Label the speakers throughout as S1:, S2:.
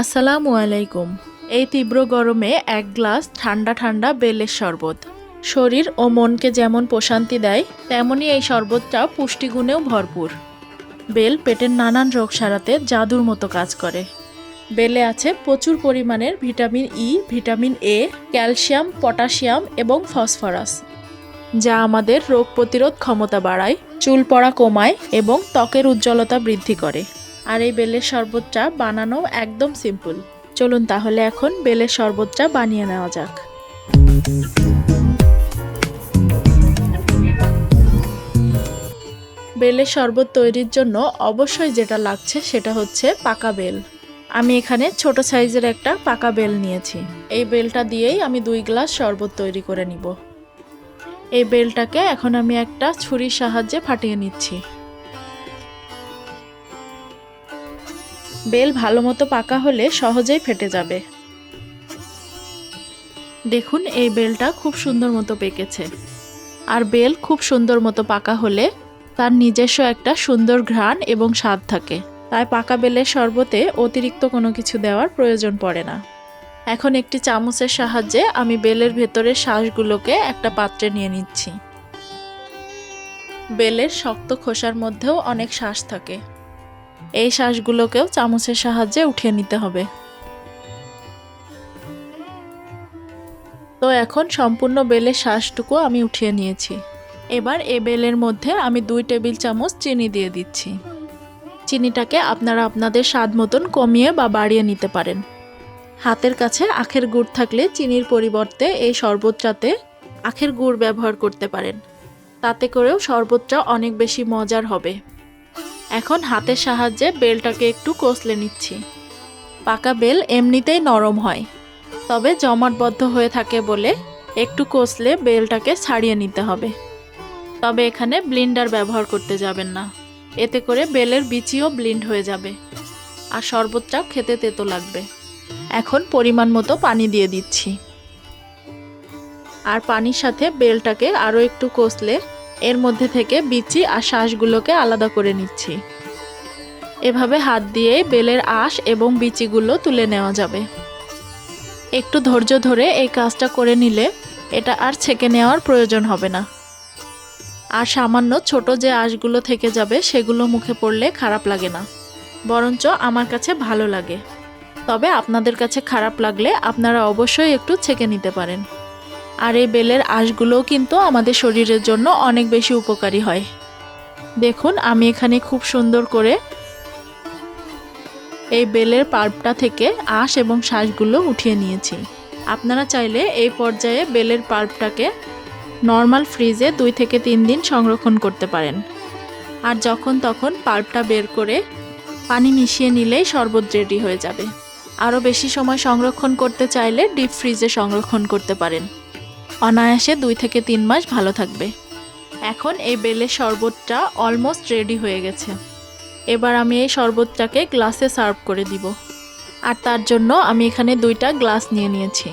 S1: আসসালামু আলাইকুম। এই তীব্র গরমে এক গ্লাস ঠান্ডা ঠান্ডা বেলের শরবত। শরীর ও মনকে যেমন প্রশান্তি দেয় তেমনই এই শরবতটা পুষ্টিগুণেও ভরপুর। বেল পেটের নানান রোগ সারাতে জাদুর মতো কাজ করে। বেলে আছে প্রচুর পরিমাণের vitamin E, vitamin A, calcium, potassium এবং ফসফরাস, যা আমাদের রোগ প্রতিরোধ ক্ষমতা বাড়ায়, চুল পড়া কমায় এবং ত্বকের উজ্জ্বলতা বৃদ্ধি করে। আর এই বেলের শরবতটা বানানো একদম সিম্পল। চলুন তাহলে এখন বেলের শরবতটা বানিয়ে নেওয়া যাক। বেলের শরবত তৈরির জন্য অবশ্যই যেটা লাগছে সেটা হচ্ছে পাকা বেল। আমি এখানে ছোট সাইজের একটা পাকা বেল নিয়েছি। এই বেলটা দিয়েই আমি দুই গ্লাস শরবত তৈরি করে নিব। এই বেলটাকে এখন আমি একটা ছুরির সাহায্যে ফাটিয়ে নিচ্ছি। বেল ভালো মতো পাকা হলে সহজেই ফেটে যাবে। দেখুন, এই বেলটা খুব সুন্দর মতো পেকেছে। আর বেল খুব সুন্দর মতো পাকা হলে তার নিজস্ব একটা সুন্দর ঘ্রাণ এবং স্বাদ থাকে। তাই পাকা বেলের শরবতে অতিরিক্ত কোনো কিছু দেওয়ার প্রয়োজন পড়ে না। এখন একটি চামচের সাহায্যে আমি বেলের ভেতরের শ্বাসগুলোকে একটা পাত্রে নিয়ে নিচ্ছি। বেলের শক্ত খোসার মধ্যেও অনেক শ্বাস থাকে। এই শ্বাসগুলোকেও চামচের সাহায্যে উঠিয়ে নিতে হবে। তো এখন সম্পূর্ণ বেলের শ্বাসটুকু আমি উঠিয়ে নিয়েছি। এবার এ বেলের মধ্যে আমি দুই টেবিল চামচ চিনি দিয়ে দিচ্ছি। চিনিটাকে আপনারা আপনাদের স্বাদ মতন কমিয়ে বা বাড়িয়ে নিতে পারেন। হাতের কাছে আখের গুড় থাকলে চিনির পরিবর্তে এই শরবতটাতে আখের গুড় ব্যবহার করতে পারেন। তাতে করেও শরবতটা অনেক বেশি মজার হবে। এখন হাতের সাহায্যে বেলটাকে একটু কষলে নিচ্ছি। পাকা বেল এমনিতেই নরম হয়, তবে জমাটবদ্ধ হয়ে থাকে বলে একটু কষলে বেলটাকে ছাড়িয়ে নিতে হবে। তবে এখানে ব্লিন্ডার ব্যবহার করতে যাবেন না, এতে করে বেলের বিচিও ব্লিন্ড হয়ে যাবে, আর শরবতটাও খেতে তেতো লাগবে। এখন পরিমাণ মতো পানি দিয়ে দিচ্ছি। আর পানির সাথে বেলটাকে আরও একটু কষলে এর মধ্যে থেকে বিচি আর শ্বাসগুলোকে আলাদা করে নিচ্ছি। এভাবে হাত দিয়ে বেলের আঁশ এবং বিচিগুলো তুলে নেওয়া যাবে। একটু ধৈর্য ধরে এই কাজটা করে নিলে এটা আর ছেঁকে নেওয়ার প্রয়োজন হবে না। আর সামান্য ছোট যে আঁশগুলো থেকে যাবে সেগুলো মুখে পড়লে খারাপ লাগে না। বরঞ্চ আমার কাছে ভালো লাগে। তবে আপনাদের কাছে খারাপ লাগলে আপনারা অবশ্যই একটু ছেঁকে নিতে পারেন। আর এই বেলের আঁশগুলোও কিন্তু আমাদের শরীরের জন্য অনেক বেশি উপকারী হয়। দেখুন, আমি এখানে খুব সুন্দর করে এই বেলের পাল্পটা থেকে আঁশ এবং শ্বাসগুলো উঠিয়ে নিয়েছি। আপনারা চাইলে এই পর্যায়ে বেলের পাল্পটাকে নর্মাল ফ্রিজে দুই থেকে তিন দিন সংরক্ষণ করতে পারেন। আর যখন তখন পাল্পটা বের করে পানি মিশিয়ে নিলেই শরবত রেডি হয়ে যাবে। আরও বেশি সময় সংরক্ষণ করতে চাইলে ডিপ ফ্রিজে সংরক্ষণ করতে পারেন। অনায়াসে দুই থেকে তিন মাস ভালো থাকবে। এখন এই বেলের শরবতটা অলমোস্ট রেডি হয়ে গেছে। এবার আমি এই শরবতটাকে গ্লাসে সার্ভ করে দিব। আর তার জন্য আমি এখানে দুইটা গ্লাস নিয়ে নিয়েছি।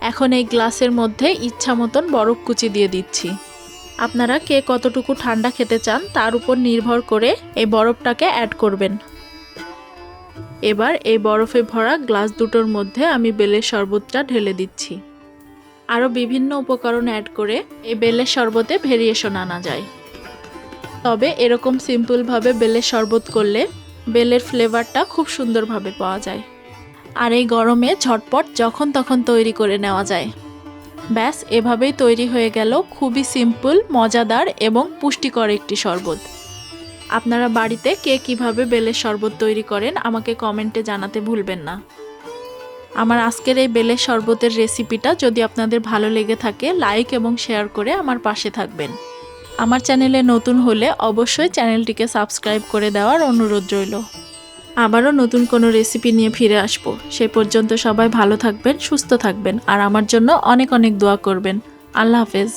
S1: এখন এই গ্লাসের মধ্যে ইচ্ছা মতন বরফ কুচি দিয়ে দিচ্ছি। আপনারা কে কতটুকু ঠান্ডা খেতে চান তার উপর নির্ভর করে এই বরফটাকে অ্যাড করবেন। এবার এই বরফে ভরা গ্লাস দুটোর মধ্যে আমি বেলের শরবতটা ঢেলে দিচ্ছি। আরও বিভিন্ন উপকরণ অ্যাড করে এই বেলের শরবতে ভেরিয়েশন আনা যায়। তবে এরকম সিম্পলভাবে বেলের শরবত করলে বেলের ফ্লেভারটা খুব সুন্দরভাবে পাওয়া যায়। আর এই গরমে ঝটপট যখন তখন তৈরি করে নেওয়া যায়। ব্যাস, এভাবেই তৈরি হয়ে গেল খুবই সিম্পল, মজাদার এবং পুষ্টিকর একটি শরবত। আপনারা বাড়িতে কে কীভাবে বেলের শরবত তৈরি করেন আমাকে কমেন্টে জানাতে ভুলবেন না। আমার আজকের এই বেলের শরবতের রেসিপিটা যদি আপনাদের ভালো লেগে থাকে, লাইক এবং শেয়ার করে আমার পাশে থাকবেন। আমার চ্যানেলে নতুন হলে অবশ্যই চ্যানেলটিকে সাবস্ক্রাইব করে দেওয়ার অনুরোধ রইল। আবারও নতুন কোনো রেসিপি নিয়ে ফিরে আসব। সে পর্যন্ত সবাই ভালো থাকবেন, সুস্থ থাকবেন, আর আমার জন্য অনেক অনেক দোয়া করবেন। আল্লাহ হাফেজ।